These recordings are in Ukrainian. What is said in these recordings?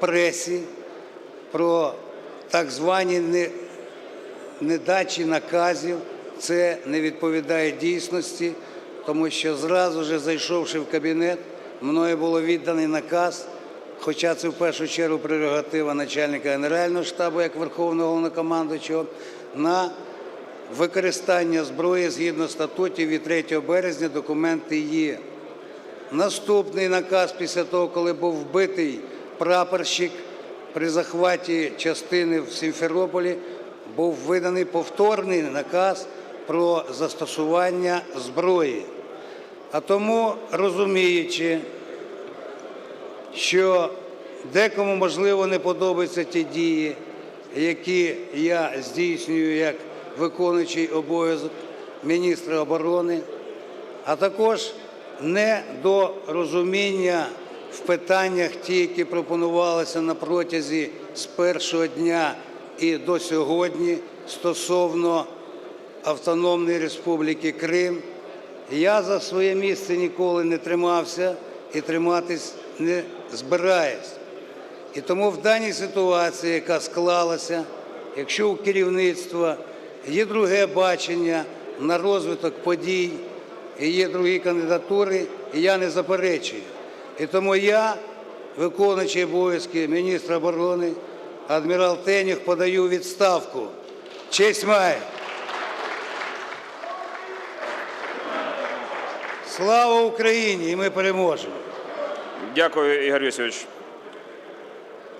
пресі про так звані недачі наказів. Це не відповідає дійсності, тому що зразу ж зайшовши в кабінет, мною було відданий наказ, хоча це в першу чергу прерогатива начальника Генерального штабу як Верховного Головнокомандуючого, на використання зброї згідно статутів від 3 березня документи є. Наступний наказ після того, коли був вбитий прапорщик при захваті частини в Сімферополі, був виданий повторний наказ про застосування зброї. А тому, розуміючи, що декому можливо не подобаються ті дії, які я здійснюю як виконуючий обов'язок міністра оборони, а також недорозуміння в питаннях, ті, які пропонувалися на протязі з першого дня і до сьогодні стосовно Автономної Республіки Крим. Я за своє місце ніколи не тримався і триматись не збираюсь. І тому в даній ситуації, яка склалася, якщо у керівництва є друге бачення на розвиток подій, і є другі кандидатури, я не заперечую. І тому я, виконуючий обов'язки міністра оборони, адмірал Тенюх, подаю відставку. Честь має. Слава Україні! І ми переможемо! Дякую, Ігор Юсович.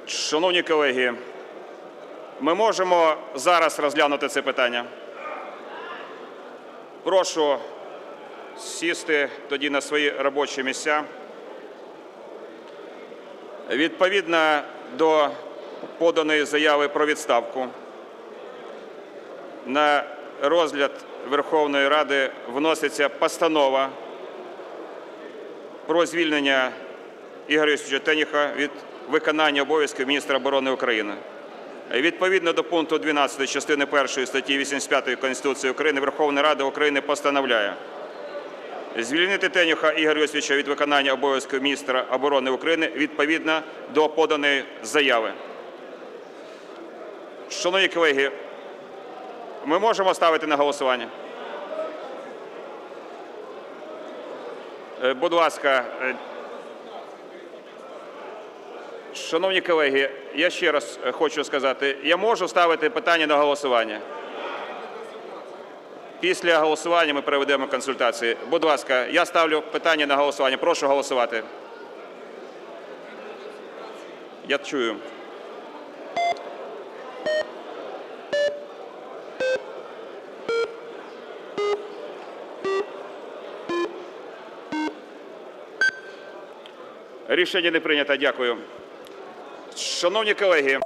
Шановні колеги, ми можемо зараз розглянути це питання. Прошу сісти тоді на свої робочі місця. Відповідно до поданої заяви про відставку на розгляд Верховної Ради вноситься постанова про звільнення Ігоря Юсовича Теніха від виконання обов'язків міністра оборони України. Відповідно до пункту 12 частини 1 статті 85 Конституції України Верховна Рада України постановляє звільнити Тенюха Ігоря Йосифовича від виконання обов'язків міністра оборони України відповідно до поданої заяви. Шановні колеги, ми можемо ставити на голосування? Е, Будь ласка, е, шановні колеги, я ще раз хочу сказати, я можу ставити питання на голосування. Після голосування ми проведемо консультації. Будь ласка, я ставлю питання на голосування. Прошу голосувати. Я чую. Рішення не прийнято. Дякую. Шановні колеги.